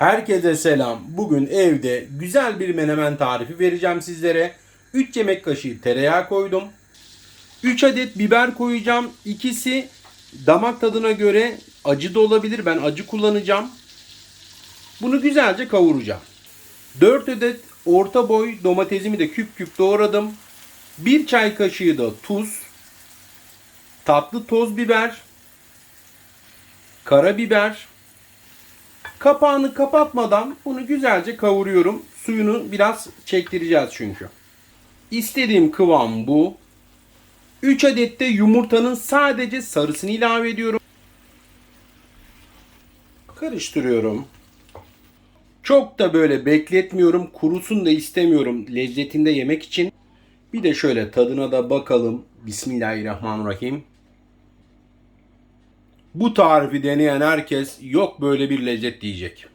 Herkese selam. Bugün evde güzel bir menemen tarifi vereceğim sizlere. 3 yemek kaşığı tereyağı koydum. 3 adet biber koyacağım. İkisi damak tadına göre acı da olabilir. Ben acı kullanacağım. Bunu güzelce kavuracağım. 4 adet orta boy domatesimi de küp küp doğradım. 1 çay kaşığı da tuz, tatlı toz biber, karabiber, Kapağını kapatmadan bunu güzelce kavuruyorum. Suyunu biraz çektireceğiz çünkü. İstediğim kıvam bu. 3 adet de yumurtanın sadece sarısını ilave ediyorum. Karıştırıyorum. Çok da böyle bekletmiyorum. Kurusun da istemiyorum lezzetinde yemek için. Bir de şöyle tadına da bakalım. Bismillahirrahmanirrahim. Bu tarifi deneyen herkes yok böyle bir lezzet diyecek.